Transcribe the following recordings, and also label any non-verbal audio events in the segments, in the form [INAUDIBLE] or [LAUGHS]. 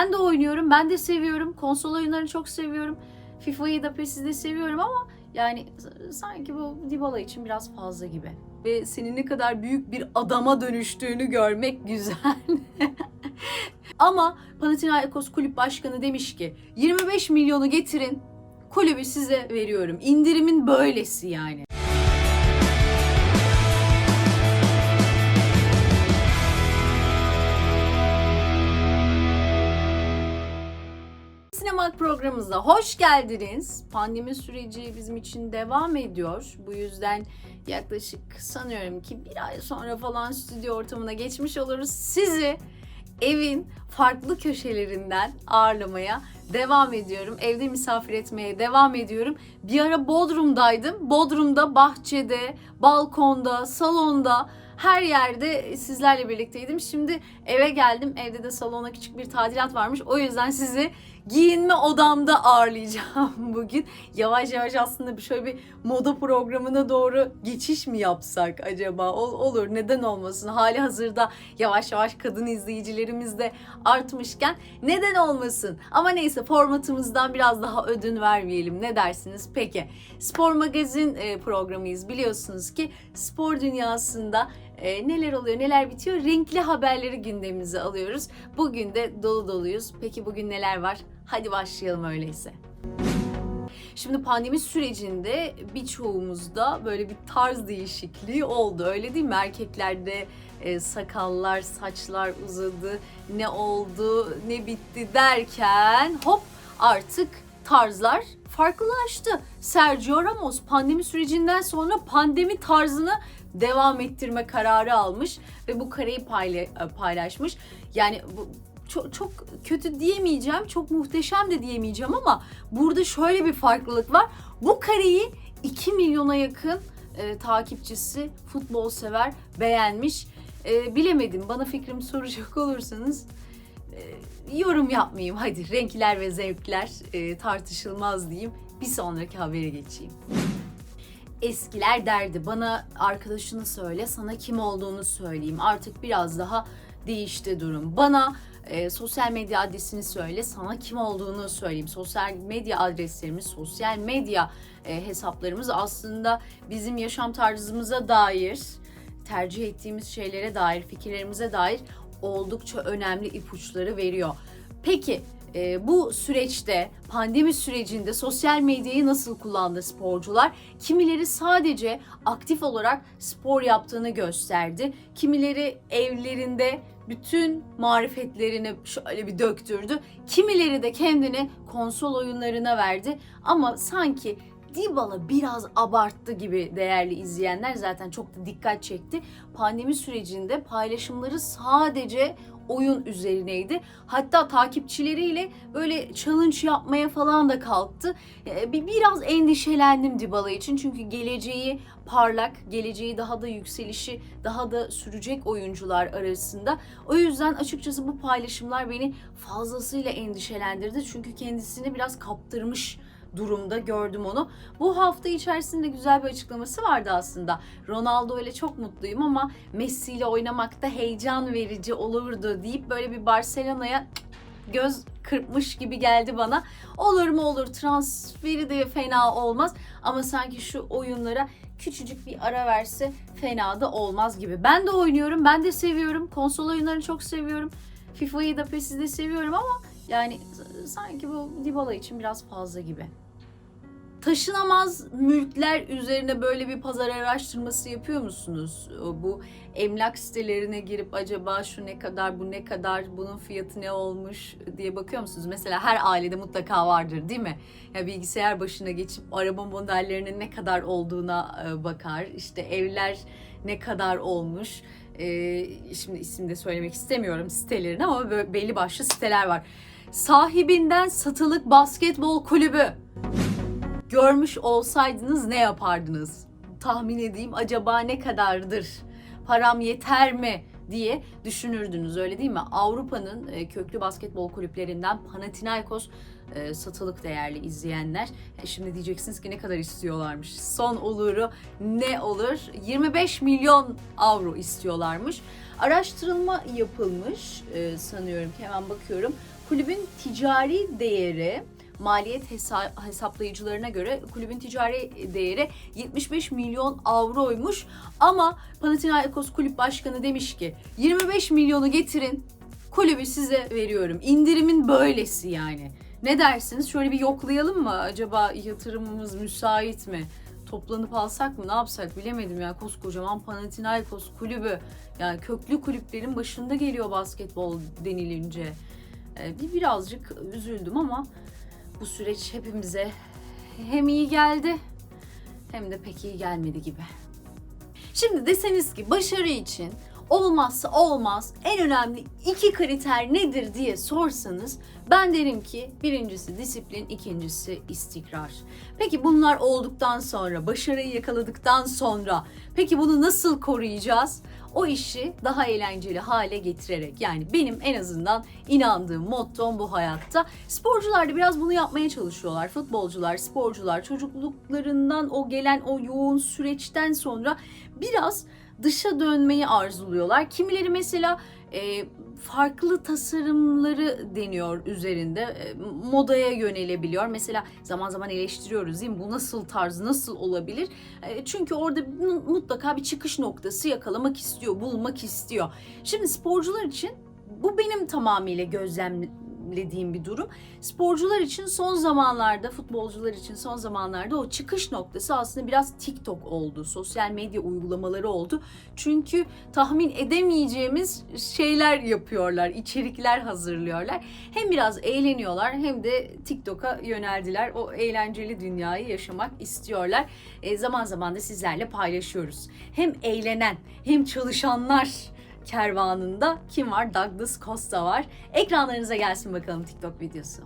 Ben de oynuyorum, ben de seviyorum. Konsol oyunlarını çok seviyorum. FIFA'yı da PES'i de seviyorum ama yani sanki bu Dybala için biraz fazla gibi. Ve senin ne kadar büyük bir adama dönüştüğünü görmek güzel. [LAUGHS] ama Panathinaikos Kulüp Başkanı demiş ki 25 milyonu getirin kulübü size veriyorum. İndirimin böylesi yani. Sinema programımıza hoş geldiniz. Pandemi süreci bizim için devam ediyor. Bu yüzden yaklaşık sanıyorum ki bir ay sonra falan stüdyo ortamına geçmiş oluruz. Sizi evin farklı köşelerinden ağırlamaya devam ediyorum. Evde misafir etmeye devam ediyorum. Bir ara Bodrum'daydım. Bodrum'da, bahçede, balkonda, salonda her yerde sizlerle birlikteydim. Şimdi eve geldim. Evde de salona küçük bir tadilat varmış. O yüzden sizi giyinme odamda ağırlayacağım [LAUGHS] bugün. Yavaş yavaş aslında bir şöyle bir moda programına doğru geçiş mi yapsak acaba? Ol- olur neden olmasın? Hali hazırda yavaş yavaş kadın izleyicilerimiz de artmışken neden olmasın? Ama neyse formatımızdan biraz daha ödün vermeyelim. Ne dersiniz? Peki. Spor magazin e, programıyız. Biliyorsunuz ki spor dünyasında e, neler oluyor, neler bitiyor? Renkli haberleri gündemimize alıyoruz. Bugün de dolu doluyuz. Peki bugün neler var? Hadi başlayalım öyleyse. Şimdi pandemi sürecinde birçoğumuzda böyle bir tarz değişikliği oldu. Öyle değil mi? Erkeklerde e, sakallar, saçlar uzadı. Ne oldu, ne bitti derken hop artık tarzlar farklılaştı. Sergio Ramos pandemi sürecinden sonra pandemi tarzını devam ettirme kararı almış ve bu kareyi payla- paylaşmış. Yani bu çok, çok kötü diyemeyeceğim, çok muhteşem de diyemeyeceğim ama burada şöyle bir farklılık var. Bu kareyi 2 milyona yakın e, takipçisi, futbol sever beğenmiş. E, bilemedim. Bana fikrimi soracak [LAUGHS] olursanız e, yorum yapmayayım. Hadi renkler ve zevkler e, tartışılmaz diyeyim. Bir sonraki habere geçeyim. Eskiler derdi bana arkadaşını söyle sana kim olduğunu söyleyeyim. Artık biraz daha değişti durum. Bana e, sosyal medya adresini söyle sana kim olduğunu söyleyeyim. Sosyal medya adreslerimiz, sosyal medya e, hesaplarımız aslında bizim yaşam tarzımıza dair, tercih ettiğimiz şeylere dair, fikirlerimize dair oldukça önemli ipuçları veriyor. Peki e, bu süreçte pandemi sürecinde sosyal medyayı nasıl kullandı sporcular? Kimileri sadece aktif olarak spor yaptığını gösterdi. Kimileri evlerinde bütün marifetlerini şöyle bir döktürdü. Kimileri de kendini konsol oyunlarına verdi. Ama sanki Dybala biraz abarttı gibi değerli izleyenler zaten çok da dikkat çekti. Pandemi sürecinde paylaşımları sadece oyun üzerineydi. Hatta takipçileriyle böyle challenge yapmaya falan da kalktı. Ee, bir biraz endişelendim Dybala için çünkü geleceği parlak, geleceği daha da yükselişi daha da sürecek oyuncular arasında. O yüzden açıkçası bu paylaşımlar beni fazlasıyla endişelendirdi. Çünkü kendisini biraz kaptırmış durumda gördüm onu. Bu hafta içerisinde güzel bir açıklaması vardı aslında. Ronaldo ile çok mutluyum ama Messi ile oynamak da heyecan verici olurdu deyip böyle bir Barcelona'ya göz kırpmış gibi geldi bana. Olur mu olur transferi de fena olmaz ama sanki şu oyunlara küçücük bir ara verse fena da olmaz gibi. Ben de oynuyorum, ben de seviyorum. Konsol oyunlarını çok seviyorum. FIFA'yı da PES'i de seviyorum ama yani sanki bu Dybala için biraz fazla gibi. Taşınamaz mülkler üzerine böyle bir pazar araştırması yapıyor musunuz? Bu emlak sitelerine girip acaba şu ne kadar, bu ne kadar, bunun fiyatı ne olmuş diye bakıyor musunuz? Mesela her ailede mutlaka vardır değil mi? Ya bilgisayar başına geçip araba modellerinin ne kadar olduğuna e, bakar. İşte evler ne kadar olmuş. E, şimdi isim de söylemek istemiyorum sitelerin ama böyle belli başlı siteler var. Sahibinden satılık basketbol kulübü görmüş olsaydınız ne yapardınız? Tahmin edeyim acaba ne kadardır? Param yeter mi? diye düşünürdünüz öyle değil mi? Avrupa'nın e, köklü basketbol kulüplerinden Panathinaikos e, satılık değerli izleyenler. E, Şimdi diyeceksiniz ki ne kadar istiyorlarmış. Son oluru ne olur? 25 milyon avro istiyorlarmış. Araştırılma yapılmış sanıyorum ki hemen bakıyorum. Kulübün ticari değeri maliyet hesa- hesaplayıcılarına göre kulübün ticari değeri 75 milyon avroymuş. Ama Panathinaikos kulüp başkanı demiş ki 25 milyonu getirin kulübü size veriyorum. İndirimin böylesi yani. Ne dersiniz? Şöyle bir yoklayalım mı? Acaba yatırımımız müsait mi? Toplanıp alsak mı? Ne yapsak bilemedim ya. Koskocaman Panathinaikos kulübü. Yani köklü kulüplerin başında geliyor basketbol denilince. Ee, bir birazcık üzüldüm ama bu süreç hepimize hem iyi geldi hem de pek iyi gelmedi gibi. Şimdi deseniz ki başarı için olmazsa olmaz en önemli iki kriter nedir diye sorsanız ben derim ki birincisi disiplin, ikincisi istikrar. Peki bunlar olduktan sonra, başarıyı yakaladıktan sonra peki bunu nasıl koruyacağız? O işi daha eğlenceli hale getirerek yani benim en azından inandığım mottom bu hayatta. Sporcular da biraz bunu yapmaya çalışıyorlar. Futbolcular, sporcular çocukluklarından o gelen o yoğun süreçten sonra biraz dışa dönmeyi arzuluyorlar. Kimileri mesela e, farklı tasarımları deniyor üzerinde. E, modaya yönelebiliyor. Mesela zaman zaman eleştiriyoruz değil mi? Bu nasıl tarz, nasıl olabilir? E, çünkü orada mu- mutlaka bir çıkış noktası yakalamak istiyor, bulmak istiyor. Şimdi sporcular için bu benim tamamıyla gözlemlediğim bir durum. Sporcular için son zamanlarda, futbolcular için son zamanlarda o çıkış noktası aslında biraz TikTok oldu. Sosyal medya uygulamaları oldu. Çünkü tahmin edemeyeceğimiz şeyler yapıyorlar, içerikler hazırlıyorlar. Hem biraz eğleniyorlar hem de TikTok'a yöneldiler. O eğlenceli dünyayı yaşamak istiyorlar. E, zaman zaman da sizlerle paylaşıyoruz. Hem eğlenen hem çalışanlar kervanında kim var? Douglas Costa var. Ekranlarınıza gelsin bakalım TikTok videosu.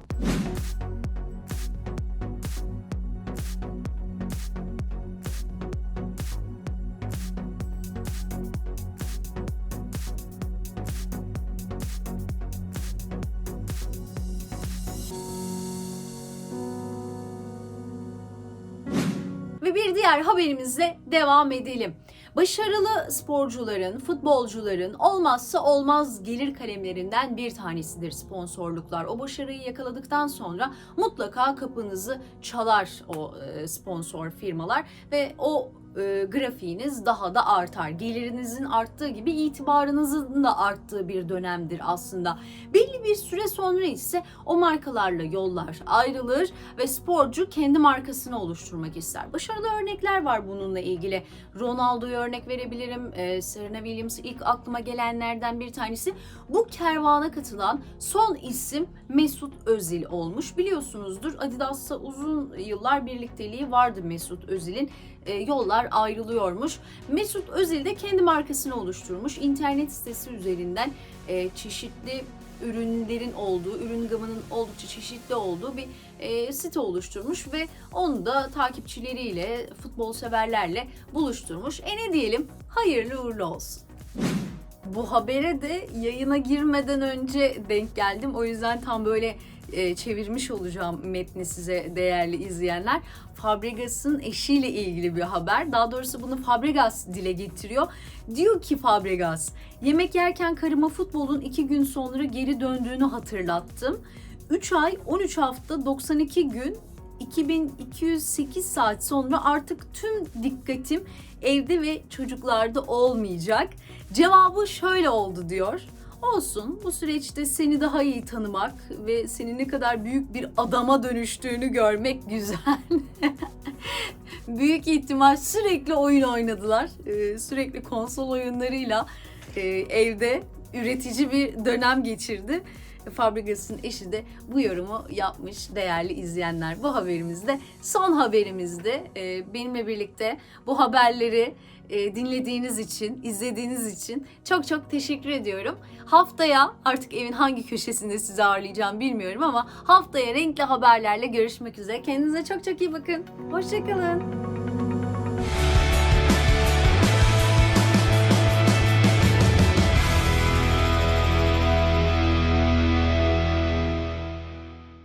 Ve bir diğer haberimizle devam edelim. Başarılı sporcuların, futbolcuların olmazsa olmaz gelir kalemlerinden bir tanesidir sponsorluklar. O başarıyı yakaladıktan sonra mutlaka kapınızı çalar o e, sponsor firmalar ve o e, grafiğiniz daha da artar. Gelirinizin arttığı gibi itibarınızın da arttığı bir dönemdir aslında. Belli bir süre sonra ise o markalarla yollar ayrılır ve sporcu kendi markasını oluşturmak ister. Başarılı örnekler var bununla ilgili. Ronaldo'yu örnek verebilirim. Ee, Serena Williams ilk aklıma gelenlerden bir tanesi. Bu kervana katılan son isim Mesut Özil olmuş. Biliyorsunuzdur Adidas'ta uzun yıllar birlikteliği vardı Mesut Özil'in. Ee, yollar ayrılıyormuş. Mesut Özil de kendi markasını oluşturmuş. İnternet sitesi üzerinden e, çeşitli ürünlerin olduğu, ürün gamının oldukça çeşitli olduğu bir e, site oluşturmuş ve onu da takipçileriyle, futbol severlerle buluşturmuş. E ne diyelim? Hayırlı uğurlu olsun. Bu habere de yayına girmeden önce denk geldim. O yüzden tam böyle e, çevirmiş olacağım metni size değerli izleyenler. Fabregas'ın eşiyle ilgili bir haber. Daha doğrusu bunu Fabregas dile getiriyor. Diyor ki Fabregas, yemek yerken karıma futbolun iki gün sonra geri döndüğünü hatırlattım. 3 ay, 13 hafta, 92 gün 2208 saat sonra artık tüm dikkatim evde ve çocuklarda olmayacak. Cevabı şöyle oldu diyor. Olsun bu süreçte seni daha iyi tanımak ve senin ne kadar büyük bir adama dönüştüğünü görmek [LAUGHS] güzel. büyük ihtimal sürekli oyun oynadılar. Ee, sürekli konsol oyunlarıyla e, evde üretici bir dönem geçirdi. Fabregas'ın eşi de bu yorumu yapmış değerli izleyenler. Bu haberimizde son haberimizde e, benimle birlikte bu haberleri e, dinlediğiniz için, izlediğiniz için çok çok teşekkür ediyorum. Haftaya artık evin hangi köşesinde sizi ağırlayacağım bilmiyorum ama haftaya renkli haberlerle görüşmek üzere. Kendinize çok çok iyi bakın. Hoşçakalın.